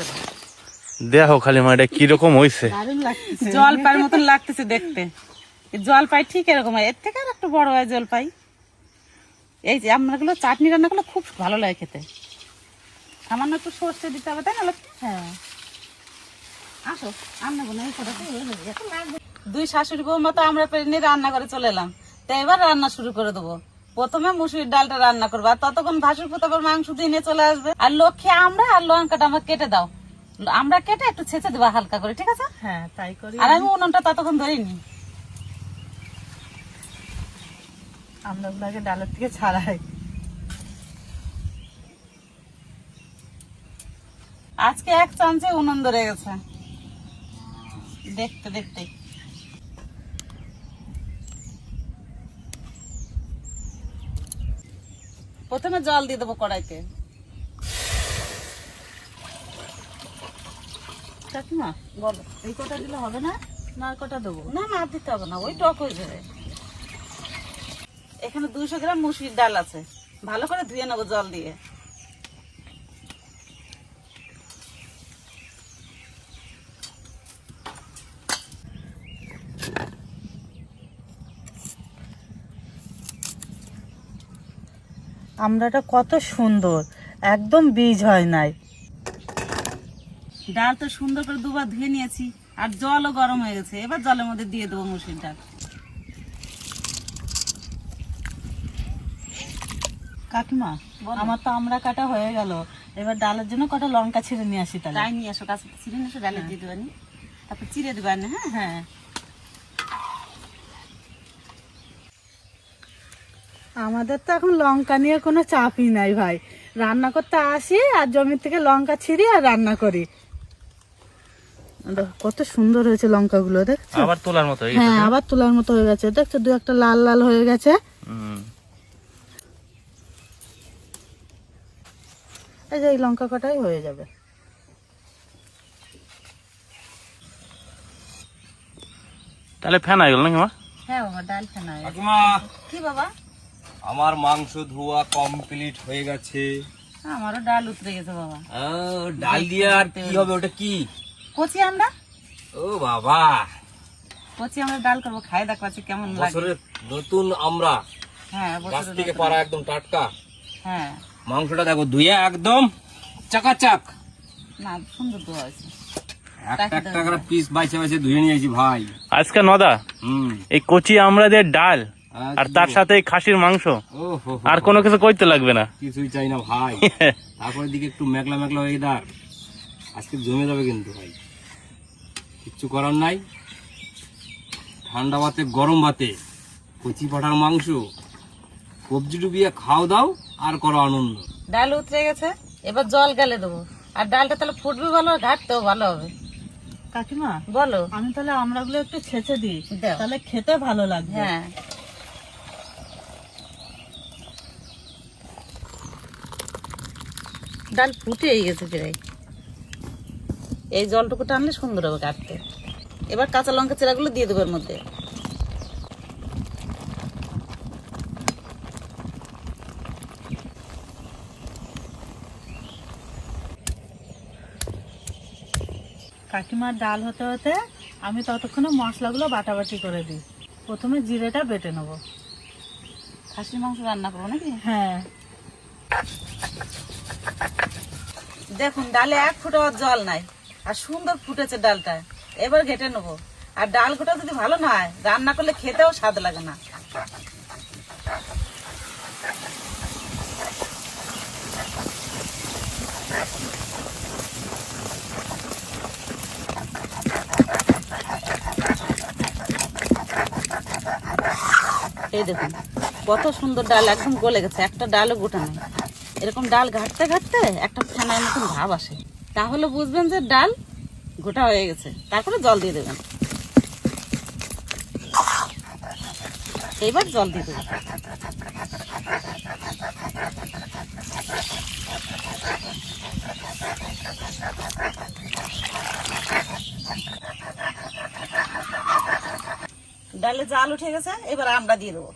না। দেখো খালি মা এটা কীরকম হয়েছে জলপাইয়ের মতন লাগতেছে দেখতে এই জলপাই ঠিক এরকম হয় এর থেকে আর একটু বড় হয় জলপাই এই যে আপনাগুলো চাটনি রান্না করলে খুব ভালো লাগে খেতে সামান্য একটু সর্ষে দিতে হবে তাই না লক্ষ্মী? হ্যাঁ আসো। এখন লাগবে। দুই শাশুড়ি বৌমা তো আমরা পেরে নিয়ে রান্না করে চলে এলাম তো এবার রান্না শুরু করে দেবো প্রথমে মুসুরির ডালটা রান্না করব আর ততক্ষণ ভাসুর পোতাবার মাংস দিয়ে নিয়ে চলে আসবে। আর লক্ষ্মী আমরা আর লঙ্কাটা আমার কেটে দাও। আমরা কেটে একটু ছেঁচে দেবো হালকা করে ঠিক আছে? হ্যাঁ তাই করি। আর আমি উনুনটা ততক্ষণ ধরিনি আমরা ওগুলোকে ডালের থেকে ছাড়াই। আজকে এক চামচে উনুন ধরে গেছে। দেখতে দেখতে। প্রথমে জল দিয়ে দেবো কড়াইতে। কাকিমা বলো এই কটা দিলে হবে না? না কটা দেবো? না না দিতে হবে না ওই টক হয়ে যাবে। এখানে দুইশো গ্রাম মুসুরির ডাল আছে। ভালো করে ধুয়ে নেব জল দিয়ে। আমরাটা কত সুন্দর। একদম বীজ হয় নাই। ডাল তো সুন্দর করে দুবার ধুয়ে নিয়েছি আর জলও গরম হয়ে গেছে। এবার জলের মধ্যে দিয়ে দেবো মুসুরির ডাল। কাকিমা আমার তো আমরা কাটা হয়ে গেল। এবার ডালের জন্য কটা লঙ্কা ছিঁড়ে নিয়ে আসি তাহলে। তাই নিয়ে আসো কাছে ছিঁড়ে নিয়ে এসো ডালে দিয়ে দেবানি। তারপর চিড়ে দেবানি হ্যাঁ হ্যাঁ। আমাদের তো এখন লঙ্কা নিয়ে কোনো চাপই নাই ভাই। রান্না করতে আসি আর জমির থেকে লঙ্কা ছিঁড়ি আর রান্না করি। কত সুন্দর হয়েছে লঙ্কাগুলো দেখছ? আবার তোলার মতো হ্যাঁ আবার তোলার মতো হয়ে গেছে। দেখছ দু একটা লাল লাল হয়ে গেছে। এই যে এই লঙ্কা কটাই হয়ে যাবে। তাহলে ফ্যান গেল নাকি মা? হ্যাঁ বাবা ডাল কি বাবা? আমার মাংস ধোয়া কমপ্লিট হয়ে গেছে। আমারও ডাল উতরে গেছে বাবা। ডাল দিয়ে আর কি হবে ওটা কি? কচি আমরা? ও বাবা। কচি আমরা ডাল করব খাই দেখাচ্ছি কেমন লাগে। বছরের নতুন আমরা। হ্যাঁ গাছ বছরের থেকে পারা একদম টাটকা। হ্যাঁ। মাংসটা দেখো ধুয়ে একদম চাকাচাক। না সুন্দর দোয়া হয়েছে। একটা একটা করে পিস বাইছে বাইছে ধুয়ে নিয়েছি ভাই। আজকে নদা হুম। এই কচি আমরাদের ডাল। আর তার সাথে এই খাসির মাংস। আর কোনো কিছু করতে লাগবে না। কিছুই চাই না ভাই। তারপরে দিকে একটু মেঘলা মেঘলা হয়ে দাঁড় আজকে জমে যাবে কিন্তু ভাই। কিচ্ছু করার নাই। ঠান্ডা ভাতে গরম ভাতে। কচি পাঠার মাংস। কবজি ডুবিয়ে খাও দাও আর করো আনন্দ। ডাল উতরে গেছে এবার জল গেলে দেবো। আর ডালটা তাহলে ফুটবে ভালো ঘাটতেও ভালো হবে। কাকিমা বলো। আমি তাহলে আমড়াগুলো একটু ছেঁচে দিই। তাহলে খেতে ভালো লাগবে। হ্যাঁ। ডাল ফুটেই গেছে প্রায়। এই জলটুকু টানলে সুন্দর হবে কাটতে। এবার কাঁচা লঙ্কা চিরাগুলো দিয়ে দেবো এর মধ্যে। কাকিমার ডাল হতে হতে আমি ততক্ষণে মশলাগুলো বাটাবাটি করে দিই। প্রথমে জিরেটা বেটে নেব। খাসির মাংস রান্না করব নাকি? হ্যাঁ। দেখুন, ডালে এক ফুটো জল নাই। আর সুন্দর ফুটেছে ডালটা। এবার ঘেটে নেব। আর ডাল গোটা যদি ভালো না হয়, রান্না করলে খেতেও স্বাদ লাগে না। এই দেখুন, কত সুন্দর ডাল একদম গলে গেছে। একটা ডালও গোটা নেই। এরকম ডাল ঘাটতে ঘাটতে একটা ফেনার মতন ভাব আসে। তাহলে বুঝবেন যে ডাল গোটা হয়ে গেছে। তারপরে জল দিয়ে দেবেন। এইবার জল দিয়ে দেবেন। ডালে জাল উঠে গেছে, এবার আমরা দিয়ে দেবো।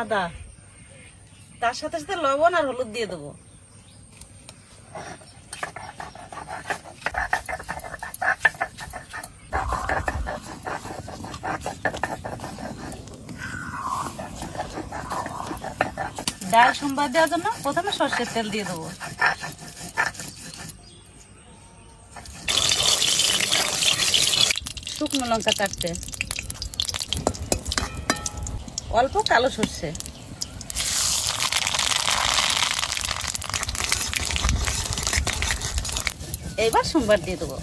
আদা। তার সাথে সাথে লবণ আর হলুদ দিয়ে দেবো। ডাল সোমবার দেওয়ার জন্য প্রথমে সর্ষের তেল দিয়ে দেবো। শুকনো লঙ্কা চারটে অল্প কালো সর্ষে। এইবার সোমবার দিয়ে দেবো।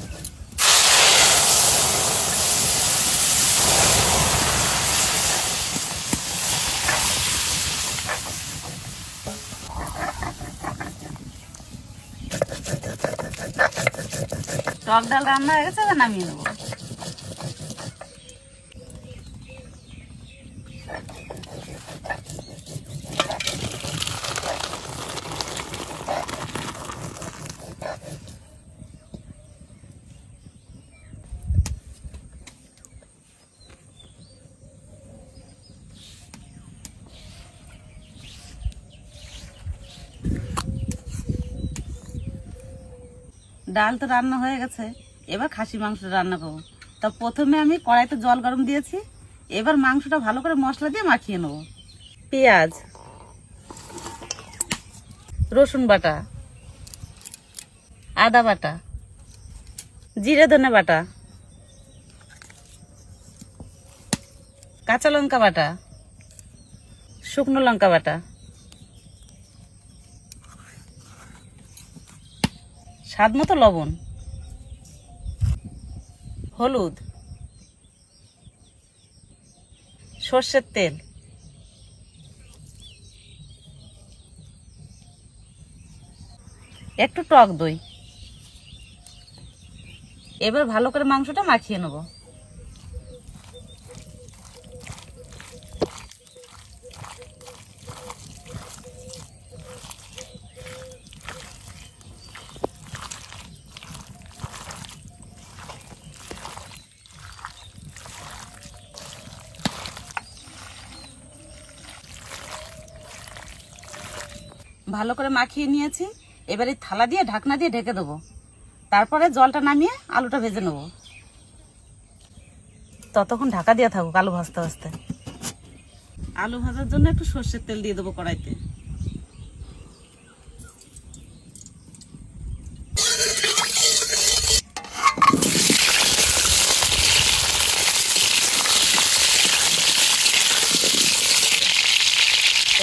টক ডাল রান্না হয়ে গেছে নামিয়ে নেব। ডাল তো রান্না হয়ে গেছে, এবার খাসি মাংস রান্না করব। তা প্রথমে আমি কড়াইতে জল গরম দিয়েছি, এবার মাংসটা ভালো করে মশলা দিয়ে মাখিয়ে নেব। পেঁয়াজ, রসুন বাটা, আদা বাটা, জিরে ধনে বাটা, কাঁচা লঙ্কা বাটা, শুকনো লঙ্কা বাটা স্বাদ মতো লবণ। হলুদ। সর্ষের তেল। একটু টক দই। এবার ভালো করে মাংসটা মাখিয়ে নেব। ভালো করে মাখিয়ে নিয়েছি। এবারে থালা দিয়ে, ঢাকনা দিয়ে ঢেকে দেবো। তারপরে জলটা নামিয়ে আলুটা ভেজে নেব। ততক্ষণ ঢাকা দিয়ে থাকুক আলু ভাজতে ভাজতে। আলু ভাজার জন্য একটু সর্ষের তেল দিয়ে দেবো কড়াইতে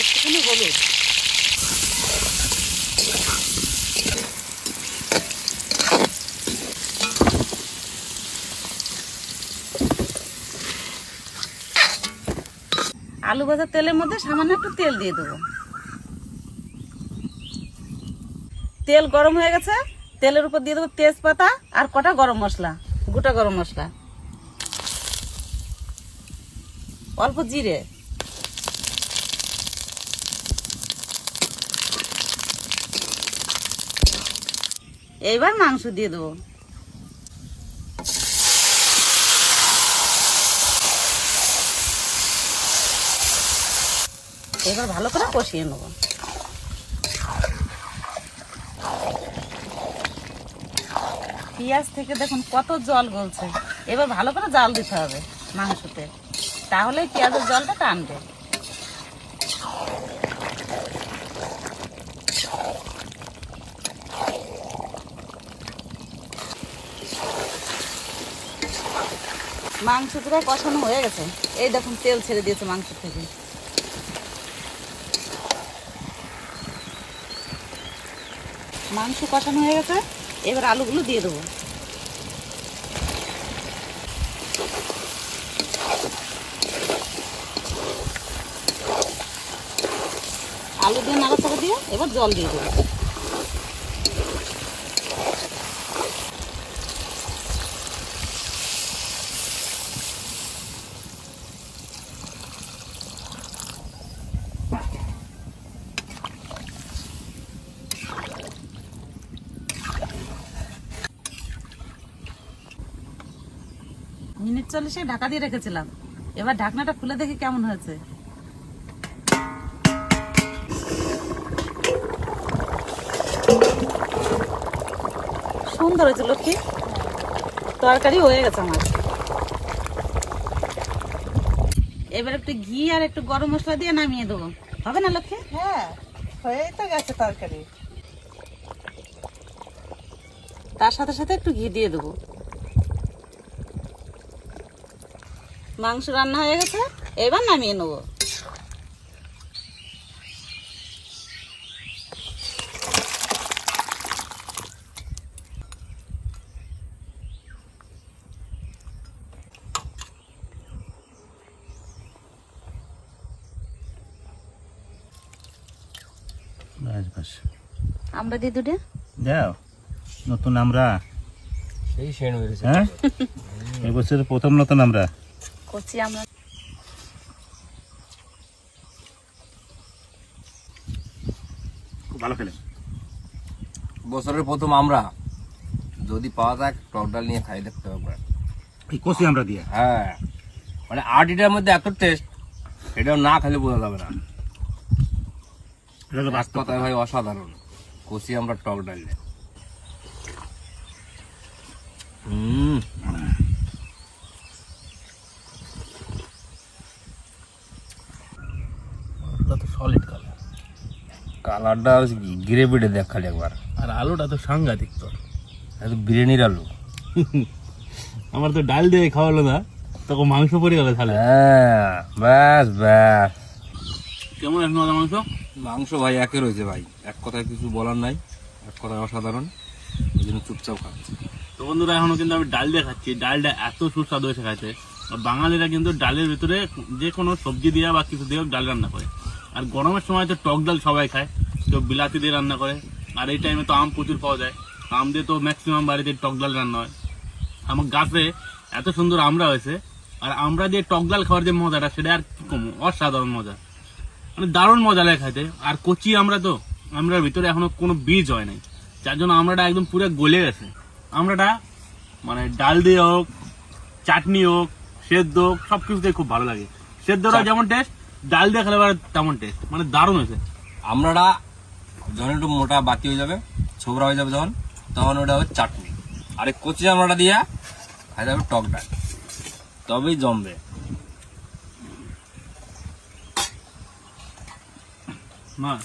একটুখানি হলুদ আলু ভাজার তেলের মধ্যে সামান্য একটু তেল দিয়ে দেবো। তেল গরম হয়ে গেছে, তেলের উপর দিয়ে দেবো তেজপাতা আর কটা গরম মশলা, গোটা গরম মশলা। অল্প জিরে। এইবার মাংস দিয়ে দেবো। এবার ভালো করে কষিয়ে নেব। পেঁয়াজ থেকে দেখুন কত জল গলছে। এবার ভালো করে জাল দিতে হবে মাংসতে। তাহলে পেঁয়াজের জলটা টানবে। মাংস পুরো কষানো হয়ে গেছে। এই দেখুন তেল ছেড়ে দিয়েছে মাংস থেকে। মাংস কষানো হয়ে গেছে। এবার আলুগুলো দিয়ে দেবো। আলু দিয়ে নাড়াচাড়া দিয়ে এবার জল দিয়ে দেবো। চল্লিশে ঢাকা দিয়ে রেখেছিলাম। এবার ঢাকনাটা খুলে দেখি কেমন হয়েছে। সুন্দর হয়েছে লক্ষ্মী। তরকারি হয়ে গেছে আমার। এবার একটু ঘি আর একটু গরম মশলা দিয়ে নামিয়ে দেবো। হবে না লক্ষ্মী? হ্যাঁ হয়েই তো গেছে তরকারি। তার সাথে সাথে একটু ঘি দিয়ে দেবো। মাংস রান্না হয়ে গেছে এবার নামিয়ে নেব। আমরা দিয়ে দুটে? যাও নতুন আমরা। সেই সেন বেরিয়েছে হ্যাঁ? এবছর প্রথম নতুন আমরা। করছি আমরা খুব ভালো খেলেন। বছরের প্রথম আমরা। যদি পাওয়া যায় টক ডাল নিয়ে খাই দেখতে হবে। এই কষি আমরা দিয়ে। হ্যাঁ। মানে আটিটার মধ্যে এত টেস্ট এটাও না খেলে বোঝা যাবে না। এটা বাস্তব ভাই অসাধারণ। কষি আমরা টক ডাল দিয়ে। হুম কালারটা গ্রেভিটা দেখ খালি একবার। আর আলুটা তো সাংঘাতিক তোর। এত বিরিয়ানির আলু। আমার তো ডাল দিয়ে খাওয়ালো না তখন মাংস পড়ে গেল তাহলে। হ্যাঁ ব্যাস ব্যাস। কেমন এক এখন মাংস? মাংস ভাই একে রয়েছে ভাই। এক কথায় কিছু বলার নাই এক কথায় অসাধারণ। ওই জন্য চুপচাপ খাচ্ছি। তো বন্ধুরা এখনও কিন্তু আমি ডাল দিয়ে খাচ্ছি। ডালটা এত সুস্বাদু হয়েছে খাইতে। আর বাঙালিরা কিন্তু ডালের ভিতরে যে কোনো সবজি দিয়ে বা কিছু দিয়ে ডাল রান্না করে। আর গরমের সময় তো টক ডাল সবাই খায় কেউ বিলাতি দিয়ে রান্না করে। আর এই টাইমে তো আম প্রচুর পাওয়া যায়। আম দিয়ে তো ম্যাক্সিমাম বাড়িতে টক ডাল রান্না হয়। আমার গাছে এত সুন্দর আমরা হয়েছে আর আমরা দিয়ে টক ডাল খাওয়ার যে মজাটা সেটা আর কি কম? অসাধারণ মজা। মানে দারুণ মজা লাগে খাইতে। আর কচি আমরা তো আমরার ভিতরে এখনও কোনো বীজ হয় নাই। যার জন্য আমরাটা একদম পুরো গলে গেছে। আমরাটা মানে ডাল দিয়ে হোক চাটনি হোক সেদ্ধ হোক সব কিছুতেই খুব ভালো লাগে। সেদ্ধটা যেমন টেস্ট ডাল দিয়ে খেলে আবার তেমন টেস্ট মানে দারুণ হয়েছে। আমরাটা যখন একটু মোটা বাতি হয়ে যাবে ছোবরা হয়ে যাবে যখন তখন ওটা হবে চাটনি। আর এই কচি আমরাটা দিয়া খাই যাবে টক ডাল। তবেই জমবে। মাংস